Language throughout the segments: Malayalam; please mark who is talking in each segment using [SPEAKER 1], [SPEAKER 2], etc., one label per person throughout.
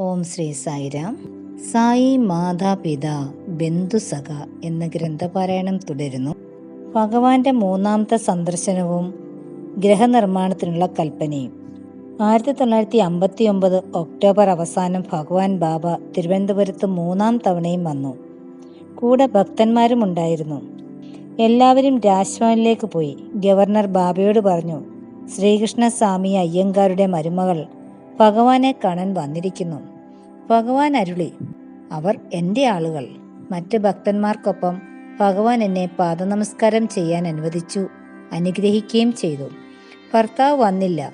[SPEAKER 1] ഓം ശ്രീ സായിരാം. സായി മാതാപിത ബന്ധുസഖ എന്ന ഗ്രന്ഥപാരായണം തുടരുന്നു. ഭഗവാന്റെ മൂന്നാമത്തെ സന്ദർശനവും ഗ്രഹനിർമ്മാണത്തിനുള്ള കൽപ്പനയും. ആയിരത്തി തൊള്ളായിരത്തി അമ്പത്തി ഒമ്പത് ഒക്ടോബർ അവസാനം ഭഗവാൻ ബാബ തിരുവനന്തപുരത്ത് മൂന്നാം തവണയും വന്നു. കൂടെ ഭക്തന്മാരും ഉണ്ടായിരുന്നു. എല്ലാവരും രാജ്ഭവനിലേക്ക് പോയി. ഗവർണർ ബാബയോട് പറഞ്ഞു ശ്രീകൃഷ്ണസ്വാമി അയ്യങ്കാരുടെ മരുമകൾ ഭഗവാനെ കാണാൻ വന്നിരിക്കുന്നു. ഭഗവാൻ അരുളി. അവർ എന്റെ ആളുകൾ. മറ്റ് ഭക്തന്മാർക്കൊപ്പം ഭഗവാൻ എന്നെ പാദനമസ്കാരം ചെയ്യാൻ അനുവദിച്ചു. അനുഗ്രഹിക്കുകയും ചെയ്തു. ഭർത്താവ് വന്നില്ല.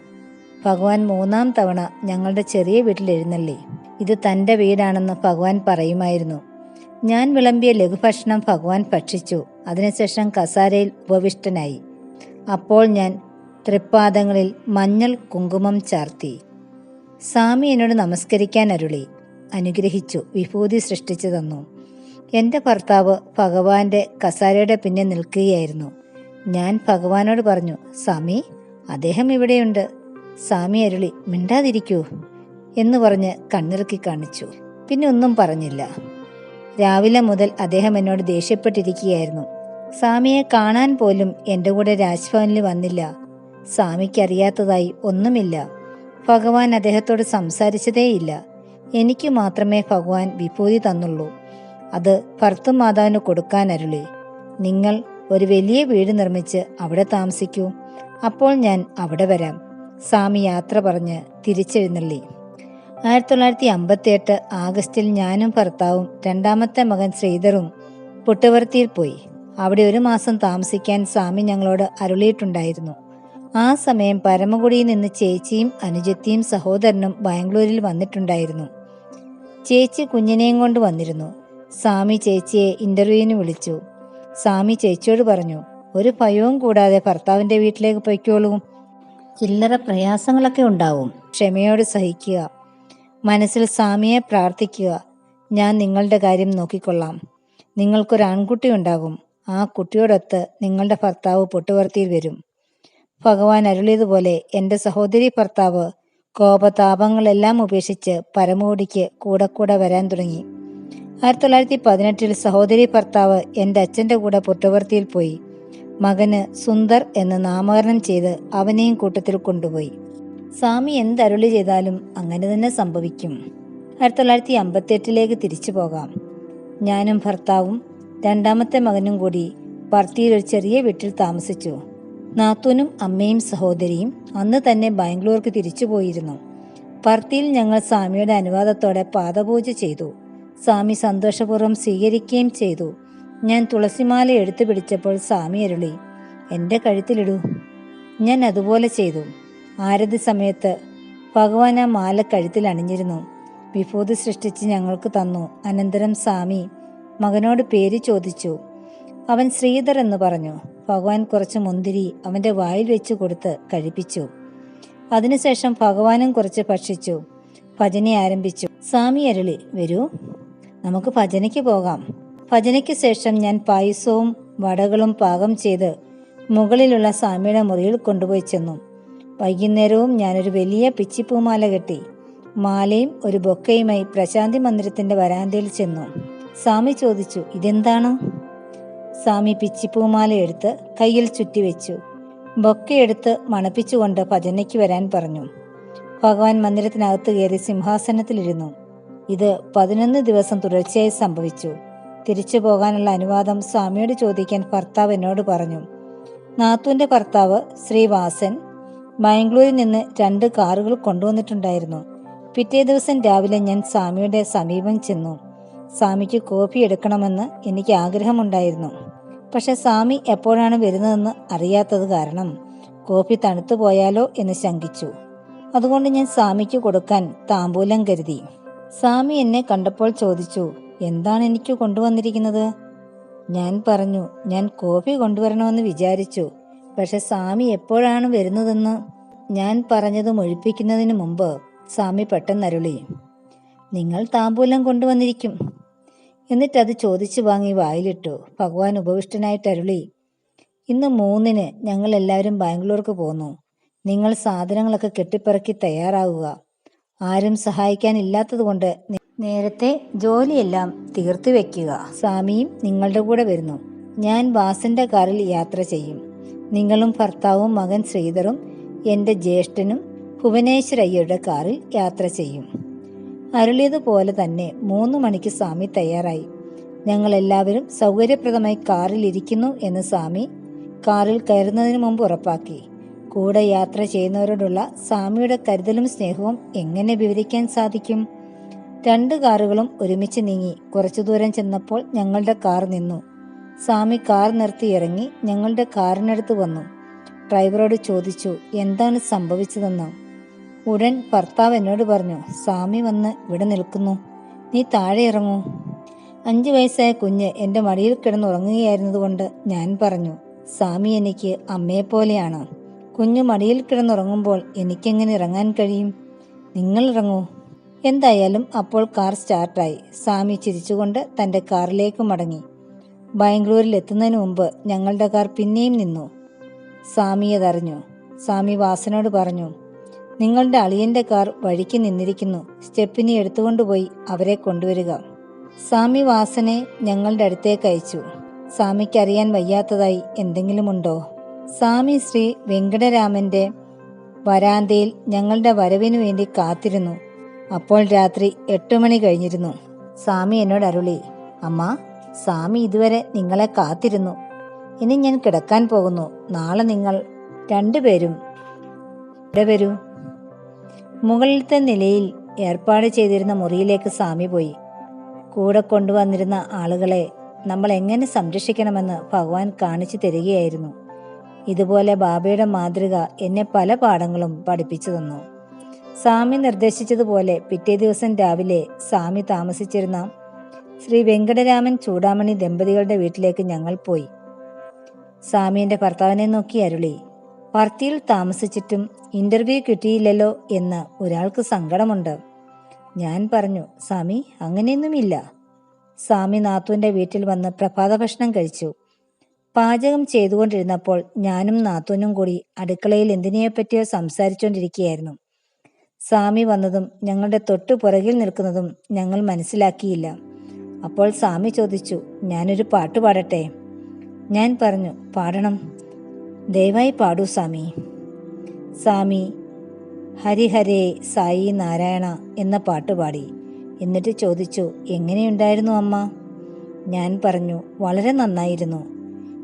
[SPEAKER 1] ഭഗവാൻ മൂന്നാം തവണ ഞങ്ങളുടെ ചെറിയ വീട്ടിൽ എഴുന്നള്ളി. ഇത് തന്റെ വീടാണെന്ന് ഭഗവാൻ പറയുമായിരുന്നു. ഞാൻ വിളമ്പിയ ലഘുഭക്ഷണം ഭഗവാൻ ഭക്ഷിച്ചു. അതിനുശേഷം കസാരയിൽ ഉപവിഷ്ടനായി. അപ്പോൾ ഞാൻ തൃപ്പാദങ്ങളിൽ മഞ്ഞൾ കുങ്കുമം ചാർത്തി. സ്വാമി എന്നോട് നമസ്കരിക്കാൻ അരുളി. അനുഗ്രഹിച്ചു വിഭൂതി സൃഷ്ടിച്ചു തന്നു. എന്റെ ഭർത്താവ് ഭഗവാന്റെ കസാരയുടെ പിന്നെ നിൽക്കുകയായിരുന്നു. ഞാൻ ഭഗവാനോട് പറഞ്ഞു സ്വാമി അദ്ദേഹം ഇവിടെയുണ്ട്. സ്വാമി അരുളി മിണ്ടാതിരിക്കൂ എന്ന് പറഞ്ഞ് കണ്ണിറുക്കി കാണിച്ചു. പിന്നെ ഒന്നും പറഞ്ഞില്ല. രാവിലെ മുതൽ അദ്ദേഹം എന്നോട് ദേഷ്യപ്പെട്ടിരിക്കുകയായിരുന്നു. സ്വാമിയെ കാണാൻ പോലും എന്റെ കൂടെ രാജ്ഭവനിൽ വന്നില്ല. സ്വാമിക്ക് അറിയാത്തതായി ഒന്നുമില്ല. ഭഗവാൻ അദ്ദേഹത്തോട് സംസാരിച്ചതേയില്ല. എനിക്ക് മാത്രമേ ഭഗവാൻ വിഭൂതി തന്നുള്ളൂ. അത് ഭർത്തൃമാതാവിന് കൊടുക്കാൻ അരുളി. നിങ്ങൾ ഒരു വലിയ വീട് നിർമ്മിച്ച് അവിടെ താമസിക്കൂ. അപ്പോൾ ഞാൻ അവിടെ വരാം. സ്വാമി യാത്ര പറഞ്ഞ് തിരിച്ചെഴുന്നള്ളി. ആയിരത്തി തൊള്ളായിരത്തി അമ്പത്തി എട്ട് ആഗസ്റ്റിൽ ഞാനും ഭർത്താവും രണ്ടാമത്തെ മകൻ ശ്രീധറും പുട്ടുവർത്തിയിൽ പോയി. അവിടെ ഒരു മാസം താമസിക്കാൻ സ്വാമി ഞങ്ങളോട് അരുളിയിട്ടുണ്ടായിരുന്നു. ആ സമയം പരമകുടിയിൽ നിന്ന് ചേച്ചിയും അനുജത്തിയും സഹോദരനും ബാംഗ്ലൂരിൽ വന്നിട്ടുണ്ടായിരുന്നു. ചേച്ചി കുഞ്ഞിനെയും കൊണ്ട് വന്നിരുന്നു. സ്വാമി ചേച്ചിയെ ഇന്റർവ്യൂവിന് വിളിച്ചു. സ്വാമി ചേച്ചിയോട് പറഞ്ഞു ഒരു ഭയവും കൂടാതെ ഭർത്താവിന്റെ വീട്ടിലേക്ക് പൊയ്ക്കോളൂ. ചില്ലറ പ്രയാസങ്ങളൊക്കെ ഉണ്ടാവും. ക്ഷമയോട് സഹിക്കുക. മനസ്സിൽ സ്വാമിയെ പ്രാർത്ഥിക്കുക. ഞാൻ നിങ്ങളുടെ കാര്യം നോക്കിക്കൊള്ളാം. നിങ്ങൾക്കൊരു ആൺകുട്ടി ഉണ്ടാകും. ആ കുട്ടിയോടൊത്ത് നിങ്ങളുടെ ഭർത്താവ് പൊട്ടുവർത്തിയിൽ വരും. ഭഗവാൻ അരുളിയതുപോലെ എന്റെ സഹോദരി ഭർത്താവ് കോപതാപങ്ങളെല്ലാം ഉപേക്ഷിച്ച് പരമോടിക്ക് കൂടെ കൂടെ വരാൻ തുടങ്ങി. ആയിരത്തി തൊള്ളായിരത്തി പതിനെട്ടിൽ സഹോദരി ഭർത്താവ് എന്റെ അച്ഛന്റെ കൂടെ പുട്ടവർത്തിയിൽ പോയി. മകന് സുന്ദർ എന്ന് നാമകരണം ചെയ്ത് അവനെയും കൂട്ടത്തിൽ കൊണ്ടുപോയി. സ്വാമി എന്തരുളി ചെയ്താലും അങ്ങനെ തന്നെ സംഭവിക്കും. ആയിരത്തി തൊള്ളായിരത്തി അമ്പത്തി എട്ടിലേക്ക് തിരിച്ചു പോകാം. ഞാനും ഭർത്താവും രണ്ടാമത്തെ മകനും കൂടി പർത്തിയിൽ ഒരു ചെറിയ വീട്ടിൽ താമസിച്ചു. നാത്തൂനും അമ്മയും സഹോദരിയും അന്ന് തന്നെ ബാംഗ്ലൂർക്ക് തിരിച്ചു പോയിരുന്നു പർത്തിയിൽ ഞങ്ങൾ സ്വാമിയുടെ അനുവാദത്തോടെ പാദപൂജ ചെയ്തു. സ്വാമി സന്തോഷപൂർവം സ്വീകരിക്കുകയും ചെയ്തു. ഞാൻ തുളസിമാല എടുത്തു പിടിച്ചപ്പോൾ സ്വാമി അരുളി എന്റെ കഴുത്തിലിടൂ. ഞാൻ അതുപോലെ ചെയ്തു. ആരതി സമയത്ത് ഭഗവാൻ ആ മാല കഴുത്തിൽ അണിഞ്ഞിരുന്നു. വിഭൂതി സൃഷ്ടിച്ച് ഞങ്ങൾക്ക് തന്നു. അനന്തരം സ്വാമി മകനോട് പേര് ചോദിച്ചു. അവൻ ശ്രീധർ എന്ന് പറഞ്ഞു. ഭഗവാൻ കുറച്ച് മുന്തിരി അവന്റെ വായിൽ വെച്ച് കൊടുത്ത് കഴിപ്പിച്ചു. അതിനുശേഷം ഭഗവാനും കുറച്ച് ഭക്ഷിച്ചു. ഭജന ആരംഭിച്ചു. സ്വാമി അരളി വരൂ നമുക്ക് ഭജനയ്ക്ക് പോകാം. ഭജനയ്ക്ക് ശേഷം ഞാൻ പായസവും വടകളും പാകം ചെയ്ത് മുകളിലുള്ള സ്വാമിയുടെ മുറിയിൽ കൊണ്ടുപോയി ചെന്നു. വൈകുന്നേരവും ഞാനൊരു വലിയ പിച്ചിപ്പൂമാല കെട്ടി മാലയും ഒരു ബൊക്കയുമായി പ്രശാന്തി മന്ദിരത്തിന്റെ വരാന്തയിൽ ചെന്നു. സ്വാമി ചോദിച്ചു ഇതെന്താണ്? സ്വാമി പിച്ചിപ്പൂമാല എടുത്ത് കയ്യിൽ ചുറ്റിവെച്ചു ബൊക്കയെടുത്ത് മണപ്പിച്ചുകൊണ്ട് ഭജനയ്ക്ക് വരാൻ പറഞ്ഞു. ഭഗവാൻ മന്ദിരത്തിനകത്ത് കയറി സിംഹാസനത്തിലിരുന്നു. ഇത് പതിനൊന്ന് ദിവസം തുടർച്ചയായി സംഭവിച്ചു. തിരിച്ചു പോകാനുള്ള അനുവാദം സ്വാമിയോട് ചോദിക്കാൻ ഭർത്താവ് എന്നോട് പറഞ്ഞു. നാത്തുവിന്റെ ഭർത്താവ് ശ്രീവാസൻ ബാംഗ്ലൂരിൽ നിന്ന് രണ്ട് കാറുകൾ കൊണ്ടുവന്നിട്ടുണ്ടായിരുന്നു. പിറ്റേ ദിവസം രാവിലെ ഞാൻ സ്വാമിയുടെ സമീപം ചെന്നു. സ്വാമിക്ക് കോപ്പി എടുക്കണമെന്ന് എനിക്ക് ആഗ്രഹമുണ്ടായിരുന്നു. പക്ഷെ സ്വാമി എപ്പോഴാണ് വരുന്നതെന്ന് അറിയാത്തത് കാരണം കോഫി തണുത്തു പോയാലോ എന്ന് ശങ്കിച്ചു. അതുകൊണ്ട് ഞാൻ സ്വാമിക്ക് കൊടുക്കാൻ താമ്പൂലം കരുതി. സ്വാമി എന്നെ കണ്ടപ്പോൾ ചോദിച്ചു എന്താണ് എനിക്ക് കൊണ്ടുവന്നിരിക്കുന്നത്? ഞാൻ പറഞ്ഞു ഞാൻ കോഫി കൊണ്ടുവരണമെന്ന് വിചാരിച്ചു. പക്ഷെ സ്വാമി എപ്പോഴാണ് വരുന്നതെന്ന്? ഞാൻ പറഞ്ഞത് ഒഴിപ്പിക്കുന്നതിന് മുമ്പ് സ്വാമി പെട്ടെന്നരുളി നിങ്ങൾ താമ്പൂലം കൊണ്ടുവന്നിരിക്കും. എന്നിട്ട് അത് ചോദിച്ചു വാങ്ങി വായിലിട്ടു. ഭഗവാൻ ഉപവിഷ്ടനായിട്ട് അരുളി ഇന്ന് മൂന്നിന് ഞങ്ങൾ എല്ലാവരും ബാംഗ്ലൂർക്ക് പോന്നു. നിങ്ങൾ സാധനങ്ങളൊക്കെ കെട്ടിപ്പറക്കി തയ്യാറാവുക. ആരും സഹായിക്കാനില്ലാത്തതുകൊണ്ട് നേരത്തെ ജോലിയെല്ലാം തീർത്തു വെക്കുക. സ്വാമിയും നിങ്ങളുടെ കൂടെ വരുന്നു. ഞാൻ വാസന്റെ കാറിൽ യാത്ര ചെയ്യും. നിങ്ങളും ഭർത്താവും മകൻ ശ്രീധറും എന്റെ ജ്യേഷ്ഠനും ഭുവനേശ്വരയ്യരുടെ കാറിൽ യാത്ര ചെയ്യും. അരുളിയതുപോലെ തന്നെ മൂന്ന് മണിക്ക് സ്വാമി തയ്യാറായി. ഞങ്ങൾ എല്ലാവരും സൗകര്യപ്രദമായി കാറിൽ ഇരിക്കുന്നു എന്ന് സ്വാമി കാറിൽ കയറുന്നതിന് മുമ്പ് ഉറപ്പാക്കി. കൂടെ യാത്ര ചെയ്യുന്നവരോടുള്ള സ്വാമിയുടെ കരുതലും സ്നേഹവും എങ്ങനെ വിവരിക്കാൻ സാധിക്കും? രണ്ട് കാറുകളും ഒരുമിച്ച് നീങ്ങി കുറച്ചു ദൂരം ചെന്നപ്പോൾ ഞങ്ങളുടെ കാർ നിന്നു. സ്വാമി കാർ നിർത്തി ഇറങ്ങി ഞങ്ങളുടെ കാറിനടുത്ത് വന്നു. ഡ്രൈവറോട് ചോദിച്ചു എന്താണ് സംഭവിച്ചതെന്ന്? ഉടൻ ഭർത്താവ് എന്നോട് പറഞ്ഞു സ്വാമി വന്ന് ഇവിടെ നിൽക്കുന്നു. നീ താഴെ ഇറങ്ങൂ. അഞ്ചു വയസ്സായ കുഞ്ഞ് എന്റെ മടിയിൽ കിടന്നുറങ്ങുകയായിരുന്നതുകൊണ്ട് ഞാൻ പറഞ്ഞു സ്വാമി എനിക്ക് അമ്മയെപ്പോലെയാണ് കുഞ്ഞു മടിയിൽ കിടന്നുറങ്ങുമ്പോൾ എനിക്കെങ്ങനെ ഇറങ്ങാൻ കഴിയും? നിങ്ങൾ ഇറങ്ങൂ. എന്തായാലും അപ്പോൾ കാർ സ്റ്റാർട്ടായി. സ്വാമി ചിരിച്ചുകൊണ്ട് തന്റെ കാറിലേക്ക് മടങ്ങി. ബാംഗ്ലൂരിൽ എത്തുന്നതിന് മുമ്പ് ഞങ്ങളുടെ കാർ പിന്നെയും നിന്നു. സ്വാമി അതറിഞ്ഞു. സ്വാമി വാസനോട് പറഞ്ഞു നിങ്ങളുടെ അളിയന്റെ കാർ വഴിക്ക് നിന്നിരിക്കുന്നു. സ്റ്റെപ്പിനി എടുത്തുകൊണ്ടുപോയി അവരെ കൊണ്ടുവരിക. സ്വാമി വാസനെ ഞങ്ങളുടെ അടുത്തേക്ക് അയച്ചു. സ്വാമിക്ക് അറിയാൻ വയ്യാത്തതായി എന്തെങ്കിലുമുണ്ടോ? സ്വാമി ശ്രീ വെങ്കടരാമന്റെ വരാന്തയിൽ ഞങ്ങളുടെ വരവിനു വേണ്ടി കാത്തിരുന്നു. അപ്പോൾ രാത്രി എട്ടു മണി കഴിഞ്ഞിരുന്നു. സ്വാമി എന്നോട് അരുളി അമ്മ സ്വാമി ഇതുവരെ നിങ്ങളെ കാത്തിരുന്നു. ഇനി ഞാൻ കിടക്കാൻ പോകുന്നു. നാളെ നിങ്ങൾ രണ്ടുപേരും ഇവിടെ വരൂ. മുകളിലത്തെ നിലയിൽ ഏർപ്പാട് ചെയ്തിരുന്ന മുറിയിലേക്ക് സ്വാമി പോയി. കൂടെ കൊണ്ടുവന്നിരുന്ന ആളുകളെ നമ്മൾ എങ്ങനെ സംരക്ഷിക്കണമെന്ന് ഭഗവാൻ കാണിച്ചു തരികയായിരുന്നു. ഇതുപോലെ ബാബയുടെ മാതൃക എന്നെ പല പാഠങ്ങളും പഠിപ്പിച്ചു തന്നു. സ്വാമി നിർദ്ദേശിച്ചതുപോലെ പിറ്റേ ദിവസം രാവിലെ സ്വാമി താമസിച്ചിരുന്ന ശ്രീ വെങ്കടരാമൻ ചൂടാമണി ദമ്പതികളുടെ വീട്ടിലേക്ക് ഞങ്ങൾ പോയി. സ്വാമിയുടെ ഭർത്താവിനെ നോക്കി അരുളി. പാർട്ടിയിൽ താമസിച്ചിട്ടും ഇന്റർവ്യൂ കിട്ടിയില്ലല്ലോ എന്ന് ഒരാൾക്ക് സങ്കടമുണ്ട്. ഞാൻ പറഞ്ഞു സ്വാമി അങ്ങനെയൊന്നുമില്ല. സ്വാമി നാത്തുവിന്റെ വീട്ടിൽ വന്ന് പ്രഭാത ഭക്ഷണം കഴിച്ചു. പാചകം ചെയ്തുകൊണ്ടിരുന്നപ്പോൾ ഞാനും നാത്തൂനും കൂടി അടുക്കളയിൽ എന്തിനെപ്പറ്റിയോ സംസാരിച്ചുകൊണ്ടിരിക്കുകയായിരുന്നു. സ്വാമി വന്നതും ഞങ്ങളുടെ തൊട്ടു പുറകിൽ നിൽക്കുന്നതും ഞങ്ങൾ മനസ്സിലാക്കിയില്ല. അപ്പോൾ സ്വാമി ചോദിച്ചു ഞാനൊരു പാട്ട് പാടട്ടെ? ഞാൻ പറഞ്ഞു പാടണം. ദയവായി പാടൂ സ്വാമി. സ്വാമി ഹരിഹരേ സായി നാരായണ എന്ന പാട്ട് പാടി. എന്നിട്ട് ചോദിച്ചു എങ്ങനെയുണ്ടായിരുന്നു അമ്മ? ഞാൻ പറഞ്ഞു വളരെ നന്നായിരുന്നു.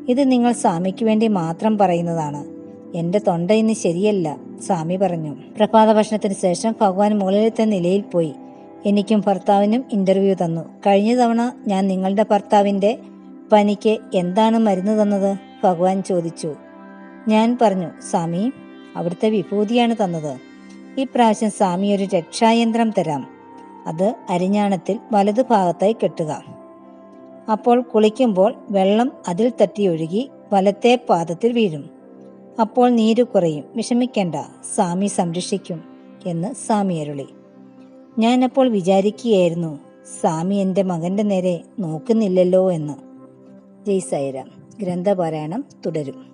[SPEAKER 1] ഇത് നിങ്ങൾ സ്വാമിക്ക് വേണ്ടി മാത്രം പറയുന്നതാണ്. എന്റെ തൊണ്ട ഇന്ന് ശരിയല്ല സ്വാമി പറഞ്ഞു. പ്രഭാത ഭക്ഷണത്തിന് ശേഷം ഭഗവാൻ മുകളിലത്തെ നിലയിൽ പോയി. എനിക്കും ഭർത്താവിനും ഇന്റർവ്യൂ തന്നു. കഴിഞ്ഞ തവണ ഞാൻ നിങ്ങളുടെ ഭർത്താവിന്റെ പനിക്ക് എന്താണ് മരുന്ന് തന്നത്? ഭഗവാൻ ചോദിച്ചു. ഞാൻ പറഞ്ഞു സ്വാമി അവിടുത്തെ വിഭൂതിയാണ് തന്നത്. ഇപ്രാവശ്യം സ്വാമി ഒരു രക്ഷായന്ത്രം തരാം. അത് അരിഞ്ഞാണത്തിൽ വലതുഭാഗത്തായി കെട്ടുക. അപ്പോൾ കുളിക്കുമ്പോൾ വെള്ളം അതിൽ തട്ടി ഒഴുകി വലത്തെ പാദത്തിൽ വീഴും. അപ്പോൾ നീര് കുറയും. വിഷമിക്കേണ്ട. സ്വാമി സംരക്ഷിക്കും എന്ന് സ്വാമി അരുളി. ഞാൻ അപ്പോൾ വിചാരിക്കുകയായിരുന്നു സ്വാമി എന്റെ മകന്റെ നേരെ നോക്കുന്നില്ലല്ലോ എന്ന്. ജയ് സായിരാം. ഗ്രന്ഥപാരായണം തുടരും.